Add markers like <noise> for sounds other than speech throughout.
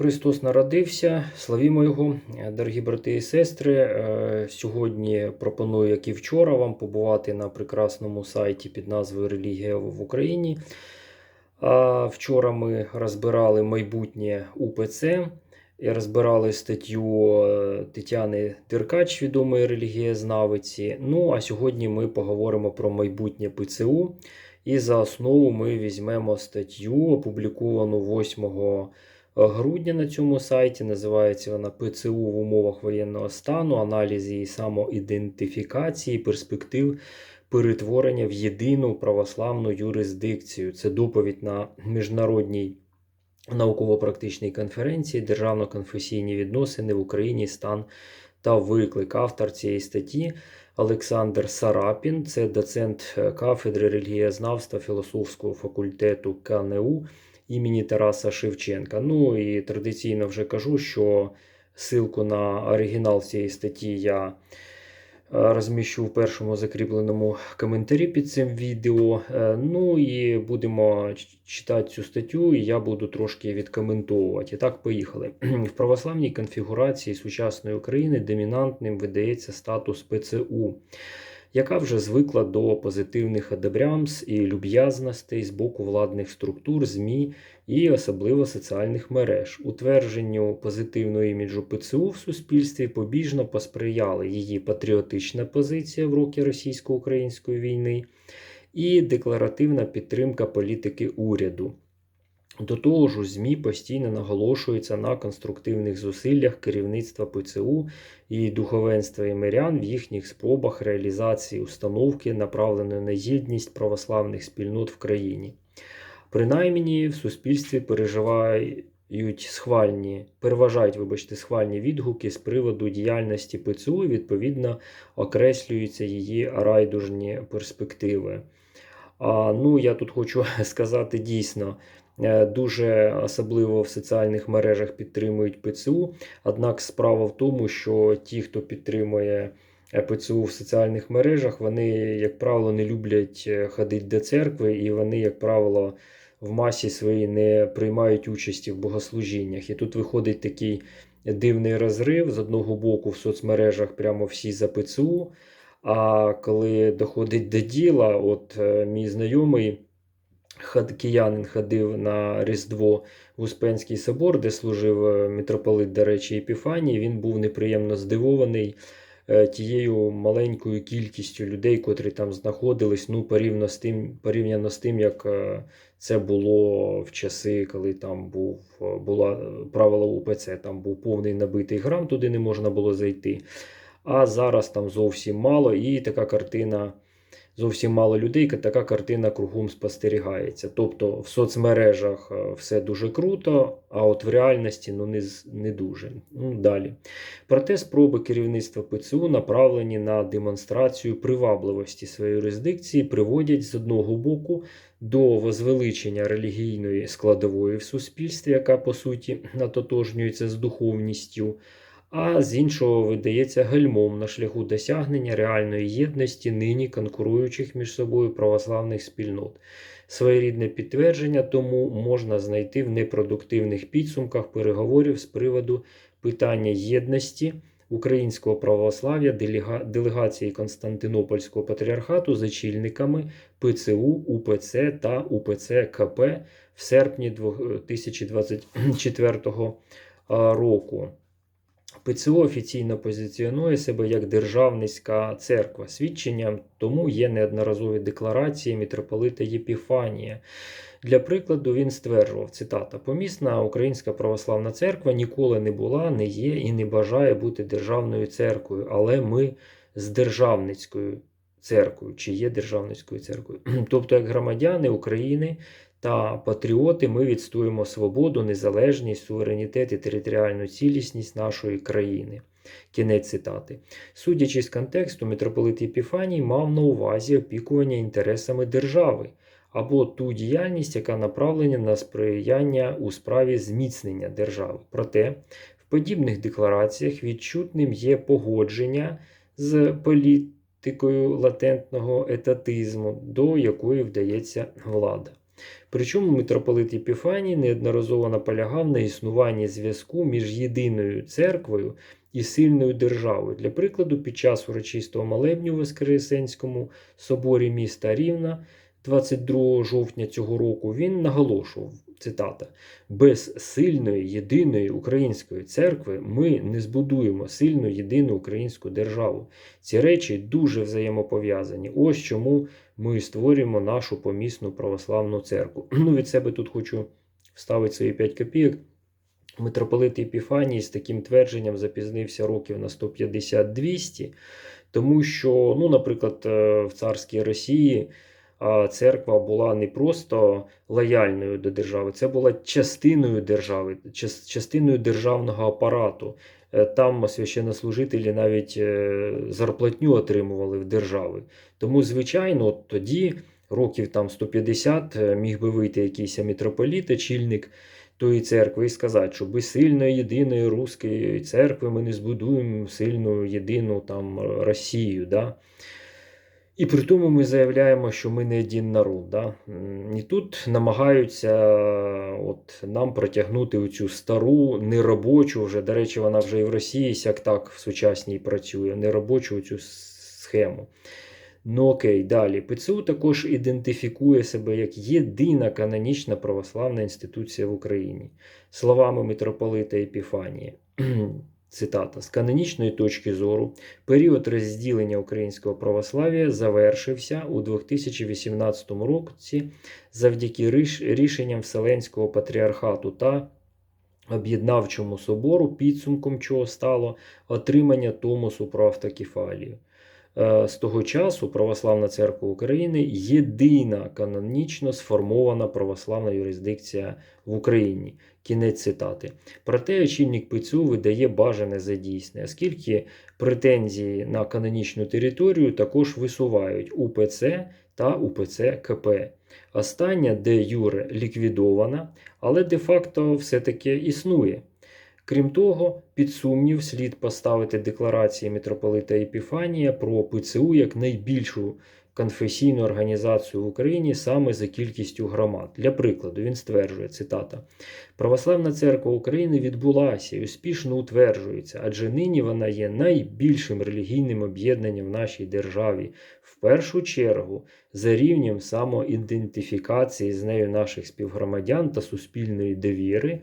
Христос народився, славімо Його, дорогі брати і сестри. Е, Сьогодні пропоную, як і вчора, вам побувати на прекрасному сайті під назвою Релігія в Україні. А Вчора ми розбирали майбутнє УПЦ і розбирали статтю е, Тетяни Деркач, відомої релігієзнавиці. Ну а сьогодні ми поговоримо про майбутнє ПЦУ. І за основу ми візьмемо статтю, опубліковану 8 грудня на цьому сайті. Називається вона ПЦУ в умовах воєнного стану, аналіз її самоідентифікації, перспектив перетворення в єдину православну юрисдикцію. Це доповідь на міжнародній науково-практичній конференції Державно-конфесійні відносини в Україні, стан та виклик. Автор цієї статті. Олександр Сарапін, це доцент кафедри релігієзнавства філософського факультету КНУ імені Тараса Шевченка. Ну і традиційно вже кажу, що ссылку на оригінал цієї статті я е, розміщу в першому закріпленому коментарі під цим відео. Е, ну і будемо читати цю статтю, і я буду трошки відкоментовувати. І так, поїхали. <clears throat> В православній конфігурації сучасної України домінантним видається статус ПЦУ яка вже звикла до позитивних одобрямс і люб'язностей з боку владних структур, ЗМІ і особливо соціальних мереж. Утвердженню позитивного іміджу ПЦУ в суспільстві побіжно посприяли її патріотична позиція в роки російсько-української війни і декларативна підтримка політики уряду. До того ж, у ЗМІ постійно наголошується на конструктивних зусиллях керівництва ПЦУ і духовенства і мирян в їхніх спробах реалізації установки, направленої на єдність православних спільнот в країні. Принаймні, в суспільстві переживають схвальні, переважають вибачте, схвальні відгуки з приводу діяльності ПЦУ відповідно окреслюються її райдужні перспективи. А, Ну, я тут хочу <laughs> сказати дійсно. Е, дуже особливо в соціальних мережах підтримують ПЦУ. Однак справа в тому, що ті, хто підтримує е, ПЦУ в соціальних мережах, вони, як правило, не люблять е, ходити до церкви, і вони, як правило, в масі своїй не приймають участі в богослужіннях. І тут виходить такий дивний розрив з одного боку в соцмережах прямо всі за ПЦУ. А коли доходить до діла, от мій знайомий киянин ходив на Різдво в Успенський собор, де служив е, митрополит, до речі, Епіфаній. Він був неприємно здивований е, тією маленькою кількістю людей, котрі там знаходились, ну, порівняно з тим, порівняно з тим, як е, це було в часи, коли там був була правила УПЦ, там був повний набитий храм, туди не можна було зайти. А зараз там зовсім мало, і така картина зовсім мало людей, така картина кругом спостерігається. Тобто в соцмережах е, все дуже круто, а от в реальності ну, не не дуже. Ну, Далі. Проте спроби керівництва ПЦУ направлені на демонстрацію привабливості своєї юрисдикції, приводять з одного боку до возвеличення релігійної складової в суспільстві, яка по суті натотожнюється з духовністю а з іншого видається гальмом на шляху досягнення реальної єдності нині конкуруючих між собою православних спільнот. Своєрідне підтвердження тому можна знайти в непродуктивних підсумках переговорів з приводу питання єдності українського православ'я делегації Константинопольського патріархату з очільниками ПЦУ, УПЦ та УПЦ КП в серпні 2024 року. ПЦУ офіційно позиціонує себе як державницька церква. Свідченням тому є неодноразові декларації митрополита Єпіфанія. Для прикладу, він стверджував: цитата: Помісна Українська православна церква ніколи не була, не є і не бажає бути державною церквою, але ми з державницькою церквою, чи є державницькою церквою. <clears throat> Тобто, як громадяни України та патріоти ми відстоюємо свободу, незалежність, суверенітет і територіальну цілісність нашої країни. Кінець цитати. Судячи з контексту, митрополит Єпіфаній мав на увазі опікування інтересами держави або ту діяльність, яка направлена на сприяння у справі зміцнення держави. Проте в подібних деклараціях відчутним є погодження з політикою латентного етатизму, до якої вдається влада. Причому митрополит Епіфаній неодноразово наполягав на існуванні зв'язку між єдиною церквою і сильною державою. Для прикладу, під час урочистого молебню в Воскресенському соборі міста Рівна 22 жовтня цього року він наголошував цитата: без сильної єдиної української церкви ми не збудуємо сильну єдину українську державу. Ці речі дуже взаємопов'язані. Ось чому ми створюємо нашу помісну православну церкву. <clears throat> Ну, від себе тут хочу вставити свої 5 копійок. Митрополит Епіфаній з таким твердженням запізнився років на 150-200, тому що, ну, наприклад, е, в царській Росії церква була не просто лояльною до держави, це була частиною держави, частиною державного апарату. Е, Там священнослужителі навіть е, зарплатню отримували в держави. Тому, звичайно, тоді, років там 150, е, міг би вийти якийсь митрополіт, очільник тої церкви і сказати, що без сильної єдиної руської церкви ми не збудуємо сильну єдину там Росію. Да? І при тому ми заявляємо, що ми не один народ. Да? І тут намагаються от, нам протягнути цю стару, неробочу вже, до речі, вона вже і в Росії сяк так в сучасній працює, неробочу цю схему. Ну окей, далі. ПЦУ також ідентифікує себе як єдина канонічна православна інституція в Україні. Словами митрополита Епіфанія. Цитата: з канонічної точки зору, період розділення українського православ'я завершився у 2018 році завдяки рішенням Вселенського патріархату та об'єднавчому собору, підсумком чого стало отримання Томосу про автокефалію. Е, З того часу Православна Церква України єдина канонічно сформована православна юрисдикція в Україні. Кінець цитати. Проте очільник ПЦУ видає бажане за дійсне, оскільки претензії на канонічну територію також висувають УПЦ та УПЦ КП. Остання де юре ліквідована, але де-факто все-таки існує. Крім того, під сумнів слід поставити декларації митрополита Епіфанія про ПЦУ як найбільшу конфесійну організацію в Україні саме за кількістю громад. Для прикладу, він стверджує цитата: Православна церква України відбулася і успішно утверджується, адже нині вона є найбільшим релігійним об'єднанням в нашій державі, першу чергу за рівнем самоідентифікації з нею наших співгромадян та суспільної довіри,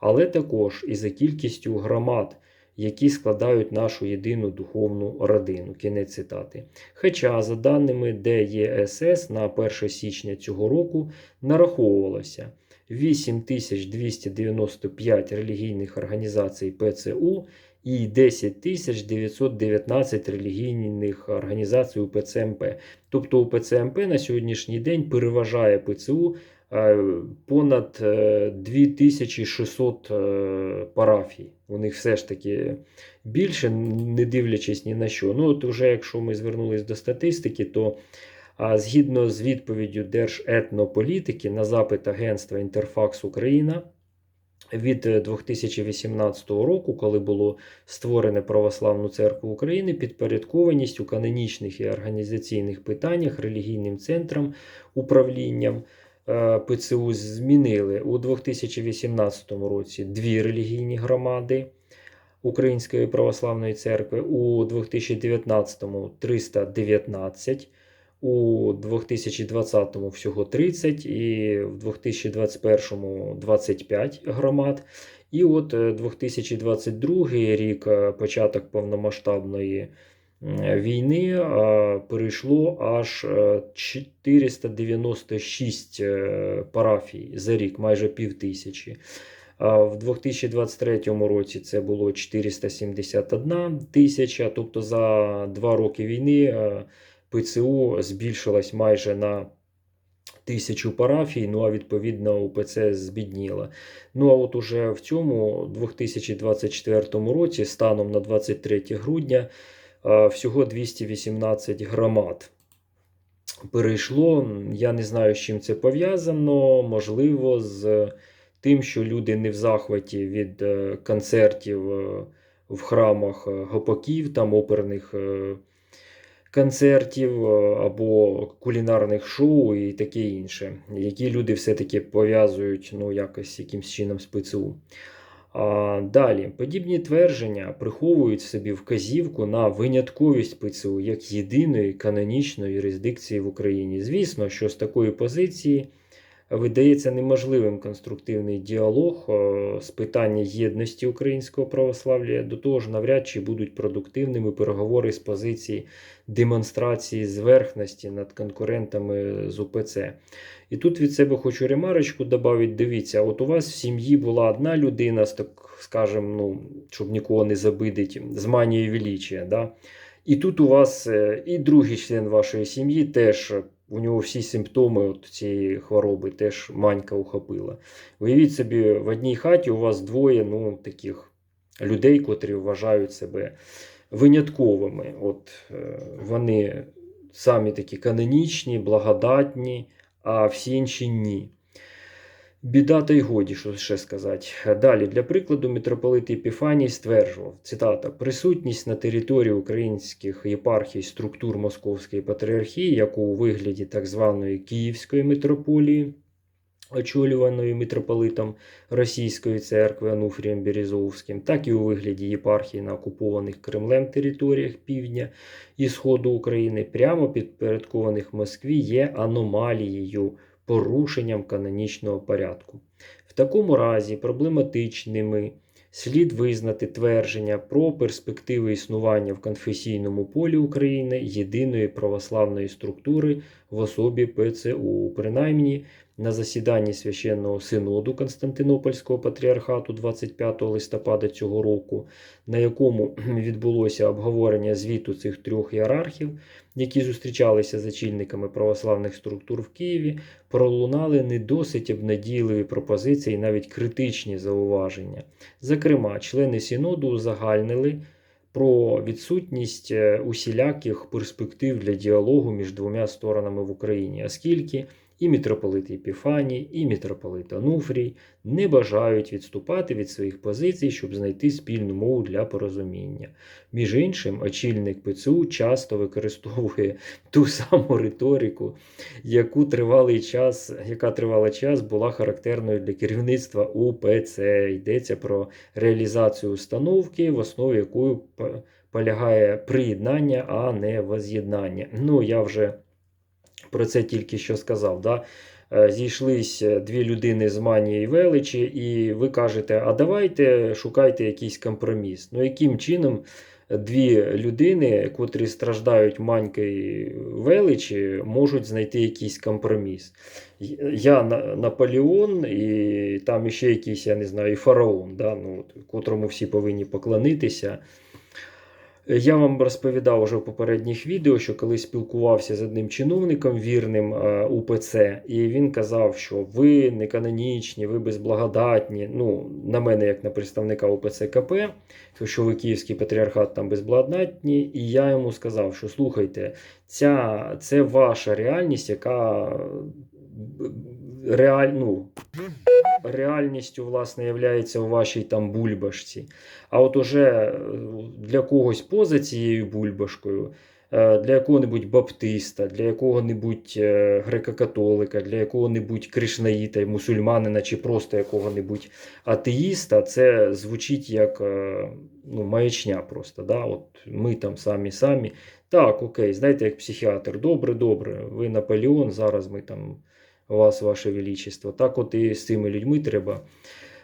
але також і за кількістю громад, які складають нашу єдину духовну родину. Кінець цитати. Хоча, за даними ДЄСС на 1 січня цього року нараховувалося 8295 релігійних організацій ПЦУ і 10 919 релігійних організацій УПЦМП. Тобто УПЦМП на сьогоднішній день переважає ПЦУ е, понад е, 2600 е, парафій. У них все ж таки більше, не дивлячись ні на що. Ну, от уже якщо ми звернулись до статистики, то а, згідно з відповіддю Держетнополітики на запит агентства Інтерфакс Україна від е, 2018 року, коли було створене Православну церкву України, підпорядкованість у канонічних і організаційних питаннях релігійним центрам управлінням е, ПЦУ змінили у 2018 році дві релігійні громади. Української православної церкви у 2019-му 319, у 2020-му всього 30 і в 2021-му 25 громад. І от е, 2022 рік, е, початок повномасштабної війни, е, перейшло аж е, 496 е, парафій за рік, майже пів тисячі. В 2023 році це було 471 тисяча, тобто за два роки війни е, ПЦУ збільшилась майже на тисячу парафій, ну а відповідно УПЦ збідніла. Ну а от уже в цьому 2024 році, станом на 23 грудня, всього 218 громад перейшло. Я не знаю, з чим це пов'язано. Можливо, з тим, що люди не в захваті від е, концертів е, в храмах е, гопаків, там оперних концертів е, або кулінарних шоу і таке інше, які люди все-таки пов'язують ну, якось якимсь чином з ПЦУ. А, Далі, подібні твердження приховують в собі вказівку на винятковість ПЦУ як єдиної канонічної юрисдикції в Україні. Звісно, що з такої позиції видається неможливим конструктивний діалог е, з питання єдності українського православ'я. До того ж, навряд чи будуть продуктивними переговори з позиції демонстрації зверхності над конкурентами з УПЦ. І тут від себе хочу ремарочку додати. Дивіться, от у вас в сім'ї була одна людина, з, так скажем, ну, щоб нікого не забидить, з манією величия. Да? І тут у вас е, і другий член вашої сім'ї теж. У нього всі симптоми от цієї хвороби теж манька ухопила. Уявіть собі, в одній хаті у вас двоє ну, таких людей, котрі вважають себе винятковими. От е, Вони самі такі канонічні, благодатні, а всі інші ні. Біда та й годі, що ще сказати. Далі, для прикладу, митрополит Епіфаній стверджував, цитата, присутність на території українських єпархій структур Московської патріархії, як у вигляді так званої Київської митрополії, очолюваної митрополитом Російської церкви Ануфрієм Березовським, так і у вигляді єпархії на окупованих Кремлем територіях півдня і Сходу України, прямо підпорядкованих Москві, є аномалією порушенням канонічного порядку. В такому разі проблематичними слід визнати твердження про перспективи існування в конфесійному полі України єдиної православної структури в особі ПЦУ, принаймні на засіданні священного синоду Константинопольського патріархату 25 листопада цього року, на якому <clears throat> відбулося обговорення звіту цих трьох ієрархів, які зустрічалися з очільниками православних структур в Києві, пролунали не досить обнадійливі пропозиції, навіть критичні зауваження. Зокрема, члени синоду узагальнили. Про відсутність е, усіляких перспектив для діалогу між двома сторонами в Україні, оскільки і митрополит Епіфаній, і митрополит Ануфрій не бажають відступати від своїх позицій, щоб знайти спільну мову для порозуміння. Між іншим, очільник ПЦУ часто використовує ту саму риторику, яку тривалий час, яка тривалий час була характерною для керівництва УПЦ. Йдеться про реалізацію установки, в основі якої полягає приєднання, а не воз'єднання. Ну, я вже про це тільки що сказав. Да? Е, зійшлись дві людини з манії величі, і ви кажете, а давайте шукайте якийсь компроміс. Ну, яким чином дві людини, котрі страждають манькою величі, можуть знайти якийсь компроміс? Я Наполеон, і там ще якийсь, я не знаю, і фараон, да? ну, котрому всі повинні поклонитися. Я вам розповідав уже в попередніх відео, що коли спілкувався з одним чиновником вірним е, УПЦ, і він казав, що ви не канонічні, ви безблагодатні. Ну, на мене, як на представника УПЦ КП, що ви Київський патріархат там безблагодатні. І я йому сказав, що слухайте, ця, це ваша реальність, яка реаль, ну, реальністю власне, являється у вашій там бульбашці. А от уже е, для когось поза цією бульбашкою, е, для якого-небудь баптиста, для якого-небудь е, греко-католика, для якого-небудь кришнаїта, мусульманина чи просто якого-небудь атеїста, це звучить як ну, маячня просто. Да? От Ми там самі-самі. Так, окей, знаєте, як психіатр, добре, добре, ви Наполеон, зараз ми там вас, ваше величество. Так от і з цими людьми треба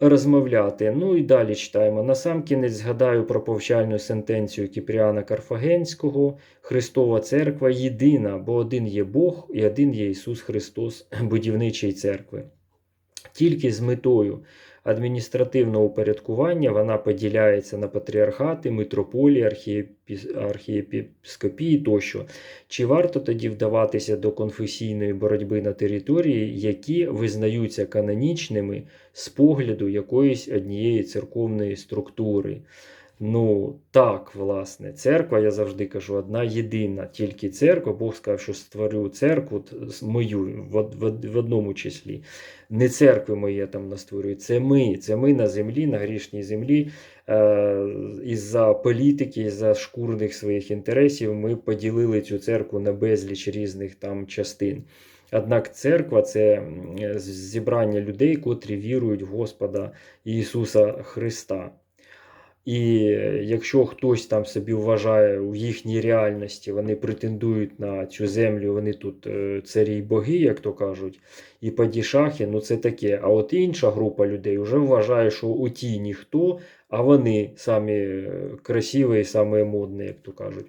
розмовляти. Ну і далі читаємо. Насамкінець згадаю про повчальну сентенцію Кіпріана Карфагенського. Христова церква єдина, бо один є Бог і один є Ісус Христос, будівничий церкви. Тільки з метою адміністративного упорядкування вона поділяється на патріархати, митрополії, архієпіскопії тощо. Чи варто тоді вдаватися до конфесійної боротьби на території, які визнаються канонічними з погляду якоїсь однієї церковної структури? Ну, так, власне, церква, я завжди кажу, одна єдина, тільки церква. Бог сказав, що створю церкву мою в, в, в одному числі. Не церкви моє там настворюю, це ми. Це ми на землі, на грішній землі. Е, із-за політики, із-за шкурних своїх інтересів ми поділили цю церкву на безліч різних там частин. Однак церква це зібрання людей, котрі вірують в Господа Ісуса Христа. І якщо хтось там собі вважає у їхній реальності, вони претендують на цю землю, вони тут е, царі й боги, як то кажуть, і падішахи, ну це таке. А от інша група людей вже вважає, що у ті ніхто, а вони самі е, красиві і самі модні, як то кажуть.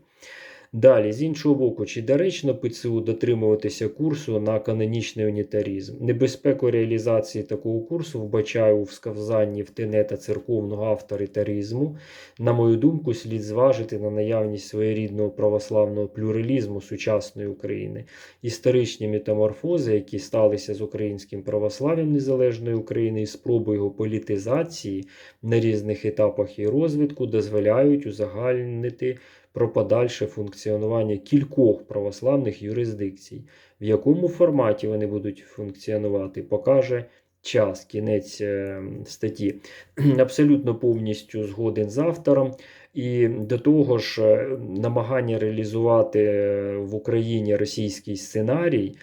Далі, з іншого боку, чи доречно ПЦУ дотримуватися курсу на канонічний унітарізм? Небезпеку реалізації такого курсу вбачаю у вказанні в тенета церковного авторитаризму. На мою думку, слід зважити на наявність своєрідного православного плюралізму сучасної України, історичні метаморфози, які сталися з українським православ'ям незалежної України, і спроби його політизації на різних етапах її розвитку дозволяють узагальнити про подальше функціонування кількох православних юрисдикцій. В якому форматі вони будуть функціонувати, покаже час, кінець е, статті. <clears throat> Абсолютно повністю згоден з автором. І до того ж, е, намагання реалізувати е, в Україні російський сценарій.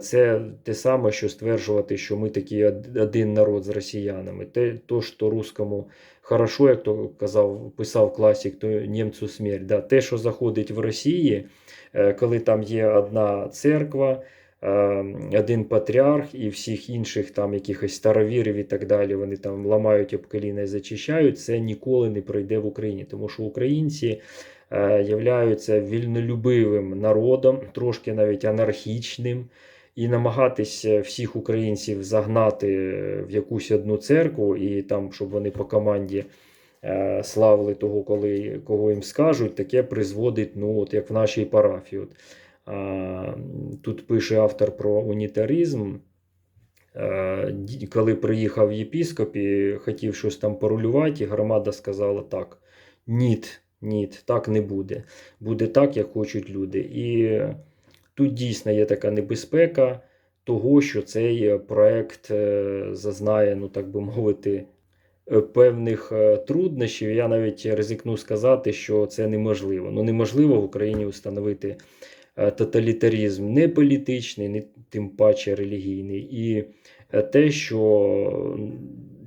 Це те саме, що стверджувати, що ми такий один народ з росіянами. Те, то, що русскому хорошо, як то казав, писав класик, то німцю смерть. Да. Те, що заходить в Росії, е, коли там є одна церква, е, один патріарх і всіх інших там якихось старовірів і так далі, вони там ламають об коліна і зачищають, це ніколи не пройде в Україні. Тому що українці е, являються вільнолюбивим народом, трошки навіть анархічним. І намагатись всіх українців загнати в якусь одну церкву, і там, щоб вони по команді е, славили того, коли, кого їм скажуть, таке призводить, ну, от як в нашій парафії. От, тут пише автор про унітаризм. Е, коли приїхав єпіскоп і хотів щось там порулювати, і громада сказала так: ніт, ніт, так не буде. Буде так, як хочуть люди. І тут дійсно є така небезпека того, що цей проект е, зазнає, ну так би мовити, е, певних е, труднощів. Я навіть ризикну сказати, що це неможливо. Ну, неможливо в Україні встановити е, тоталітаризм не політичний, не тим паче релігійний. І е, те, що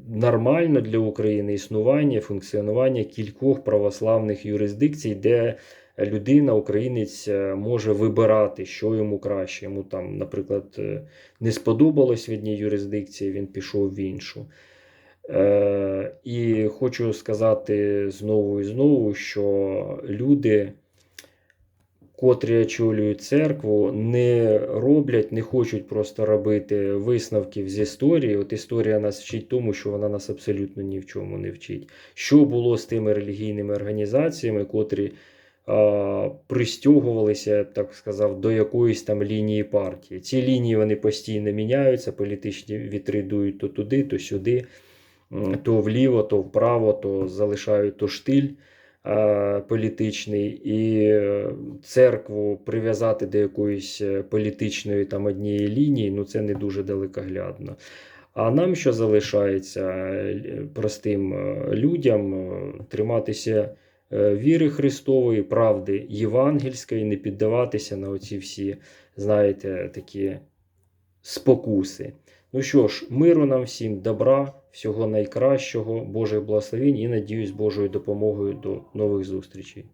нормально для України існування, функціонування кількох православних юрисдикцій, де людина, українець, е, може вибирати, що йому краще. Йому там, наприклад, е, не сподобалось в одній юрисдикції, він пішов в іншу. Е, і хочу сказати знову і знову, що люди, котрі очолюють церкву, не роблять, не хочуть просто робити висновків з історії. От історія нас вчить тому, що вона нас абсолютно ні в чому не вчить. Що було з тими релігійними організаціями, котрі а, пристягувалися, я так сказав, до якоїсь там лінії партії. Ці лінії вони постійно міняються, політичні вітри дують то туди, то сюди, то вліво, то вправо, то залишають то штиль політичний, і е, церкву прив'язати до якоїсь е, політичної там однієї лінії, ну це не дуже далекоглядно. А нам що залишається е, простим людям триматися віри Христової, правди євангельської, не піддаватися на оці всі, знаєте, такі спокуси. Ну що ж, миру нам всім, добра, всього найкращого, Божих благословень і надіюсь Божою допомогою до нових зустрічей.